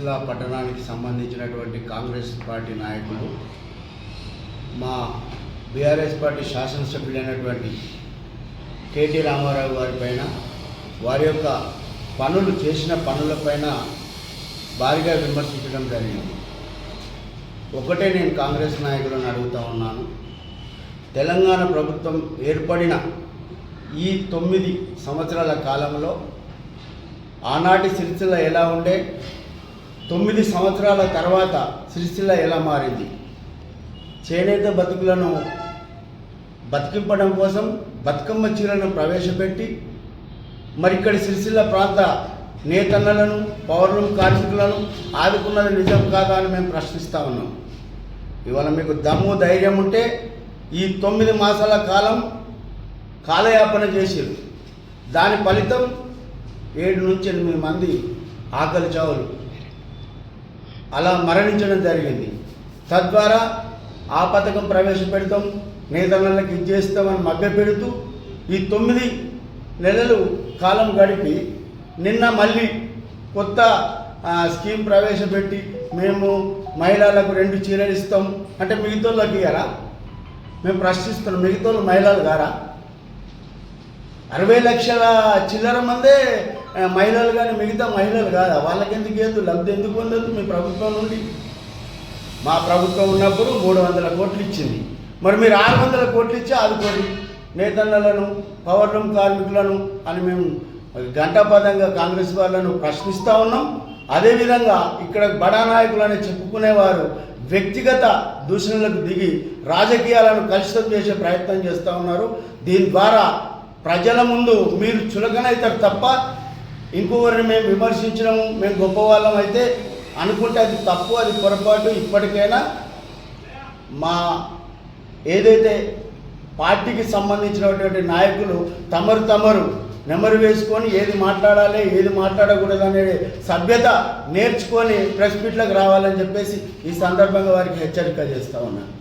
సిరిసిల్ల పట్టణానికి సంబంధించినటువంటి కాంగ్రెస్ పార్టీ నాయకులు మా బీఆర్ఎస్ పార్టీ శాసనసభ్యుడైనటువంటి కేటీ రామారావు గారి పైన వారి యొక్క పనులు చేసిన పనులపైన భారీగా విమర్శించడం జరిగింది. ఒకటే నేను కాంగ్రెస్ నాయకులను అడుగుతా ఉన్నాను. తెలంగాణ ప్రభుత్వం ఏర్పడిన ఈ తొమ్మిది సంవత్సరాల కాలంలో ఆనాటి సిరిసిల్ల ఎలా ఉండే తొమ్మిది సంవత్సరాల తర్వాత సిరిసిల్ల ఎలా మారింది? చేనేత బతుకులను బతికింపడం కోసం బతుకమ్మ చీరలను ప్రవేశపెట్టి మరిక్కడి సిరిసిల్ల ప్రాంత నేతన్నలను పౌరులు కార్మికులను ఆదుకున్నది నిజం కాదా అని మేము ప్రశ్నిస్తూ ఉన్నాం. ఇవాళ మీకు దమ్ము ధైర్యం ఉంటే ఈ తొమ్మిది మాసాల కాలం కాలయాపన చేసారు దాని ఫలితం ఏడు నుంచి ఎనిమిది మంది ఆకలి చావులు అలా మరణించడం జరిగింది. తద్వారా ఆ పథకం ప్రవేశపెడతాం నేతన్నలకు ఇచ్చేస్తామని మభ్యపెడుతూ ఈ తొమ్మిది నెలలు కాలం గడిపి నిన్న మళ్ళీ కొత్త స్కీమ్ ప్రవేశపెట్టి మేము మహిళలకు రెండు చీరలు ఇస్తాం. అంటే మిగతాళ్ళకి ఇయ్యరా మేము ప్రశ్నిస్తున్నాం మిగతా మహిళలు గారా అరవై లక్షల చిల్లర మందే మహిళలు కానీ మిగతా మహిళలు కాదా? వాళ్ళకి ఎందుకు ఏదో లబ్ధి ఎందుకు పొందదు మీ ప్రభుత్వం నుండి. మా ప్రభుత్వం ఉన్నప్పుడు మూడు వందల కోట్లు ఇచ్చింది. మరి మీరు ఆరు వందల కోట్లు ఇచ్చి ఆదుకోండి. నేతన్నలను పవర్ రూమ్ కార్మికులను అని మేము గంటాపదంగా కాంగ్రెస్ వాళ్ళను ప్రశ్నిస్తూ ఉన్నాం. అదేవిధంగా ఇక్కడ బడా నాయకులని చెప్పుకునేవారు వ్యక్తిగత దూషణలకు దిగి రాజకీయాలను కలుషితం చేసే ప్రయత్నం చేస్తూ ఉన్నారు. దీని ద్వారా ప్రజల ముందు మీరు చులకనవుతారు తప్ప ఇంకొకరిని మేము విమర్శించడం మేము గొప్పవాళ్ళం అయితే అనుకుంటే అది తప్పు అది పొరపాటు. ఇప్పటికైనా మా ఏదైతే పార్టీకి సంబంధించినటువంటి నాయకులు తమరు తమరు నెమరు వేసుకొని ఏది మాట్లాడాలి ఏది మాట్లాడకూడదు అనే సభ్యత నేర్చుకొని ప్రెస్ మీట్లకు రావాలని చెప్పేసి ఈ సందర్భంగా వారికి హెచ్చరిక చేస్తా ఉన్నాను